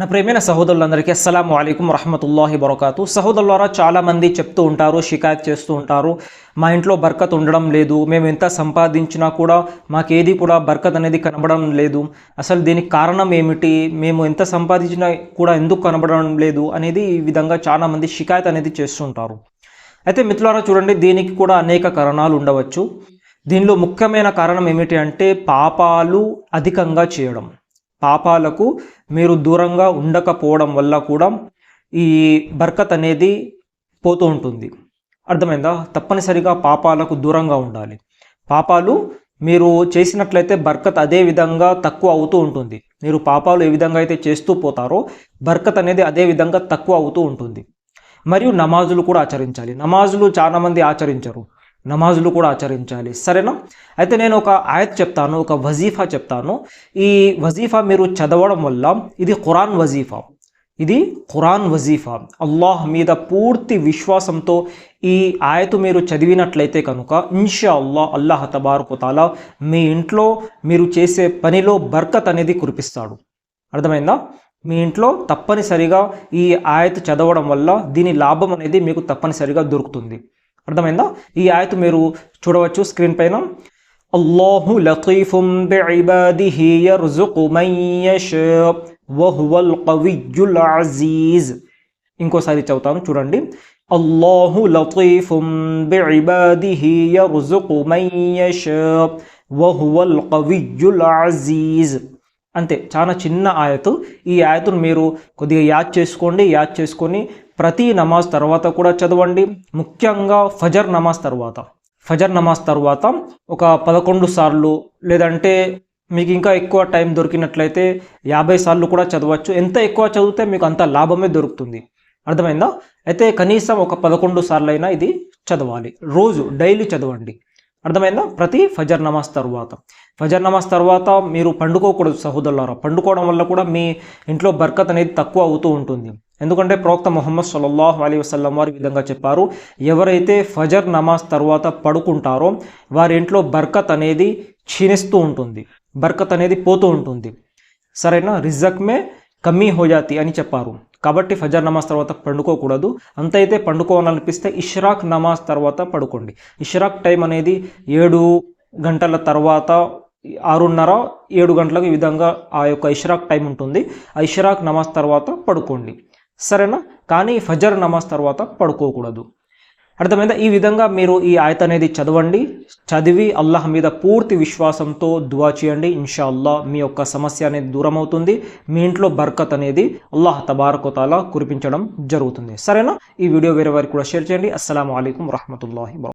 నా ప్రేమైన సహోదరులందరికీ అస్సలం అయికం వరహమతుల్లాహి బరకాతు సహోదరులారా చాలామంది చెప్తూ ఉంటారు షికాయత్ చేస్తూ ఉంటారు. మా ఇంట్లో బర్కత్ ఉండడం లేదు మేము ఎంత సంపాదించినా కూడా మాకేది కూడా బర్కత్ అనేది కనబడడం లేదు. అసలు దీనికి కారణం ఏమిటి? మేము ఎంత సంపాదించినా కూడా ఎందుకు కనబడడం లేదు అనేది ఈ విధంగా చాలామంది షికాయత్ అనేది చేస్తుంటారు అయితే మిత్రులారా చూడండి దీనికి కూడా అనేక కారణాలు ఉండవచ్చు. దీనిలో ముఖ్యమైన కారణం ఏమిటి అంటే పాపాలు అధికంగా చేయడం. పాపాలకు మీరు దూరంగా ఉండకపోవడం వల్ల కూడా ఈ బర్కత్ అనేది పోతూ ఉంటుంది. అర్థమైందా? తప్పనిసరిగా పాపాలకు దూరంగా ఉండాలి. పాపాలు మీరు చేసినట్లయితే బర్కత్ అదే విధంగా తక్కువ అవుతూ ఉంటుంది. మీరు పాపాలు ఏ విధంగా అయితే చేస్తూ పోతారో బర్కత్ అనేది అదే విధంగా తక్కువ అవుతూ ఉంటుంది. మరియు నమాజులు కూడా ఆచరించాలి. నమాజులు చాలామంది ఆచరించరు. నమాజులు కూడా ఆచరించాలి. సరేనా? అయితే నేను ఒక ఆయత్ చెప్తాను ఒక వజీఫా చెప్తాను. ఈ వజీఫా మీరు చదవడం వల్ల ఇది ఖురాన్ వజీఫా. ఇది ఖురాన్ వజీఫా. అల్లాహ్ మీద పూర్తి విశ్వాసంతో ఈ ఆయతు మీరు చదివినట్లయితే కనుక ఇన్షా అల్లాహ్ అల్లాహ్ తబారుకుతాలా మీ ఇంట్లో మీరు చేసే పనిలో బర్కత్ అనేది కురిపిస్తాడు. అర్థమైందా? మీ ఇంట్లో తప్పనిసరిగా ఈ ఆయత్ చదవడం వల్ల దీని లాభం అనేది మీకు తప్పనిసరిగా దొరుకుతుంది. అర్థమైందా? ఈ ఆయత్ మీరు చూడవచ్చు స్క్రీన్ పైన. అల్లాహు లతీఫుం బిఇబాదిహి యర్జుకు మన్ వహువల్ కవియుల్ అజీజ్. ఇంకోసారి చదువుతాను చూడండి. అల్లాహు లతీఫుం బిఇబాదిహి యర్జుకు మన్ వహువల్ కవియుల్ అజీజ్. అంతే చాలా చిన్న ఆయతు. ఈ ఆయతును మీరు కొద్దిగా యాద్ చేసుకోండి యాద్ చేసుకొని ప్రతి నమాజ్ తర్వాత కూడా చదవండి. ముఖ్యంగా ఫజర్ నమాజ్ తర్వాత. ఫజర్ నమాజ్ తర్వాత ఒక పదకొండు సార్లు లేదంటే మీకు ఇంకా ఎక్కువ టైం దొరికినట్లయితే యాభై సార్లు కూడా చదవచ్చు. ఎంత ఎక్కువ చదివితే మీకు అంత లాభమే దొరుకుతుంది. అర్థమైందా? అయితే కనీసం ఒక పదకొండు సార్లు అయినా ఇది చదవాలి. రోజు డైలీ చదవండి. అర్థమైందా? ప్రతి ఫజర్ నమాజ్ తర్వాత. ఫజర్ నమాజ్ తర్వాత మీరు పండుకోకూడదు సహోదరులారా. పండుకోవడం వల్ల కూడా మీ ఇంట్లో బర్కత్ అనేది తక్కువ అవుతూ ఉంటుంది. ఎందుకంటే ప్రవక్త ముహమ్మద్ సల్లల్లాహు అలీ వసల్లం వారు విధంగా చెప్పారు ఎవరైతే ఫజర్ నమాజ్ తర్వాత పడుకుంటారో వారి ఇంట్లో బర్కత్ అనేది క్షీణిస్తూ ఉంటుంది బర్కత్ అనేది పోతూ ఉంటుంది. సరేనా? రిజక్మే కమ్మీ హోజాతి అని చెప్పారు. కాబట్టి ఫజర్ నమాజ్ తర్వాత పండుకోకూడదు. అంతైతే పండుకోవాలనిపిస్తే ఇష్రాక్ నమాజ్ తర్వాత పడుకోండి. ఇష్రాక్ టైం అనేది ఏడు గంటల తర్వాత ఆరున్నర ఏడు గంటలకు ఈ విధంగా ఆ యొక్క ఇష్రాక్ టైం ఉంటుంది. ఆ ఇష్రాక్ నమాజ్ తర్వాత పడుకోండి. సరేనా? కానీ ఫజర్ నమాజ్ తర్వాత పడుకోకూడదు. అర్థమైందా? ఈ విధంగా మీరు ఈ ఆయత అనేది చదవండి. చదివి అల్లాహ్ మీద పూర్తి విశ్వాసంతో దువా చేయండి. ఇన్షా మీ యొక్క సమస్య అనేది దూరం అవుతుంది మీ ఇంట్లో బర్కత్ అనేది అల్లాహ్ తబారకుతాలా కురిపించడం జరుగుతుంది. సరేనా? ఈ వీడియో వేరే వారికి కూడా షేర్ చేయండి. అస్సలం అయికం వరహమూల